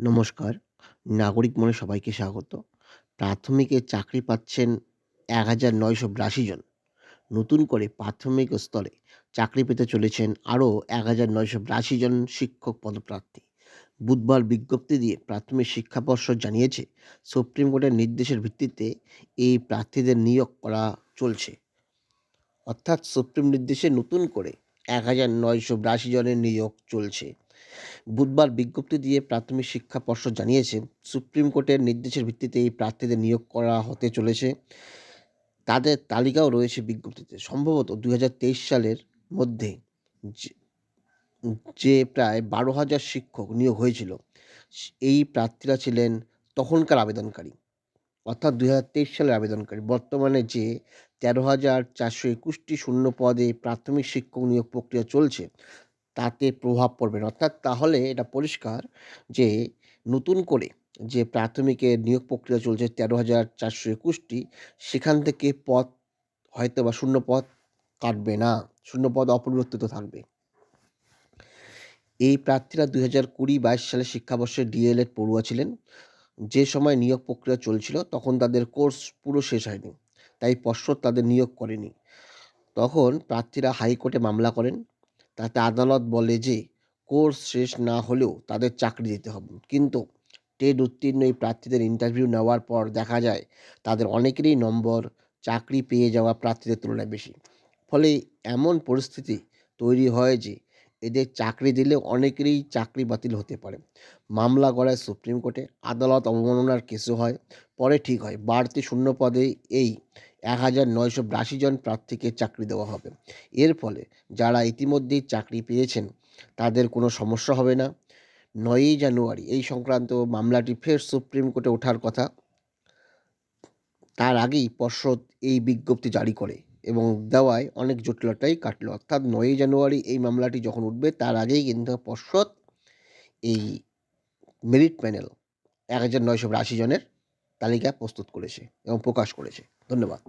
নমস্কার। নাগরিক মনে সবাইকে স্বাগত। প্রাথমিকে চাকরি পাচ্ছেন ১,৯৮২ জন। নতুন করে প্রাথমিক স্তরে চাকরি পেতে চলেছেন আরও ১,৯৮২ জন শিক্ষক পদপ্রার্থী। বুধবার বিজ্ঞপ্তি দিয়ে প্রাথমিক শিক্ষা পর্ষদ জানিয়েছে, সুপ্রিম কোর্টের নির্দেশের ভিত্তিতে এই প্রার্থীদের নিয়োগ করা চলছে। অর্থাৎ সুপ্রিম নির্দেশে নতুন করে ১,৯৮২ জনের নিয়োগ চলছে। বুধবার বিজ্ঞপ্তি দিয়ে প্রাথমিক শিক্ষা পর্ষদ জানিয়েছে, সুপ্রিম কোর্টের নির্দেশের ভিত্তিতে এই প্রার্থীদের নিয়োগ করা হতে চলেছে। তাদের তালিকাও রয়েছে বিজ্ঞপ্তিতে। সম্ভবত ২০২৩ সালের মধ্যে যে প্রায় ১২,০০০ শিক্ষক নিয়োগ হয়েছিল, এই প্রার্থীরা ছিলেন তখনকার আবেদনকারী। অর্থাৎ ২০২৩ সালের আবেদনকারী। বর্তমানে যে ১৩,৪২১টি শূন্য পদে প্রাথমিক শিক্ষক নিয়োগ প্রক্রিয়া চলছে, তাতে প্রভাব পড়বে না। অর্থাৎ তাহলে এটা পরিষ্কার যে নতুন করে যে প্রাথমিকে নিয়োগ প্রক্রিয়া চলছে ১৩,৪২১টি সেখান থেকে পদ হয়তোবা শূন্য পদ কাটবে না। শূন্য পদ অপরিবর্তিত থাকবে। এই প্রার্থীরা ২০২০-২২ সালে শিক্ষাবর্ষে ডিএলএড পড়ুয়া ছিলেন। যে সময় নিয়োগ প্রক্রিয়া চলছিল তখন তাদের কোর্স পুরো শেষ হয়নি। তাই পর্ষদ তাদের নিয়োগ করেনি। তখন প্রার্থীরা হাইকোর্টে মামলা করেন। তাতে আদালত বলে যে, কোর্স শেষ না হলেও তাদের চাকরি দিতে হবে। কিন্তু টেট উত্তীর্ণ এই প্রার্থীদের ইন্টারভিউ নেওয়ার পর দেখা যায়, তাদের অনেকেরই নম্বর, চাকরি পেয়ে যাওয়া প্রার্থীদের তুলনায় বেশি। ফলে এমন পরিস্থিতি তৈরি হয় যে এদের চাকরি দিলে অনেকেরই চাকরি বাতিল হতে পারে। মামলা গড়ায় সুপ্রিম কোর্টে। আদালত অবমাননার কেসও হয়। পরে ঠিক হয় বাড়তি শূন্য পদে এই ১,৯৮২ জন প্রার্থীকে চাকরি দেওয়া হবে। এর ফলে যারা ইতিমধ্যেই চাকরি পেয়েছেন তাদের কোনো সমস্যা হবে না। নয়ই জানুয়ারি এই সংক্রান্ত মামলাটি ফের সুপ্রিম কোর্টে ওঠার কথা। তার আগেই পর্ষদ এই বিজ্ঞপ্তি জারি করে এবং দেওয়ায় অনেক জটিলতাই কাটল। অর্থাৎ নয়ই জানুয়ারি এই মামলাটি যখন উঠবে তার আগেই কিন্তু পর্ষদ এই মেরিট প্যানেল ১,৯৮২ জনের তালিকা প্রস্তুত করেছে এবং প্রকাশ করেছে। ধন্যবাদ।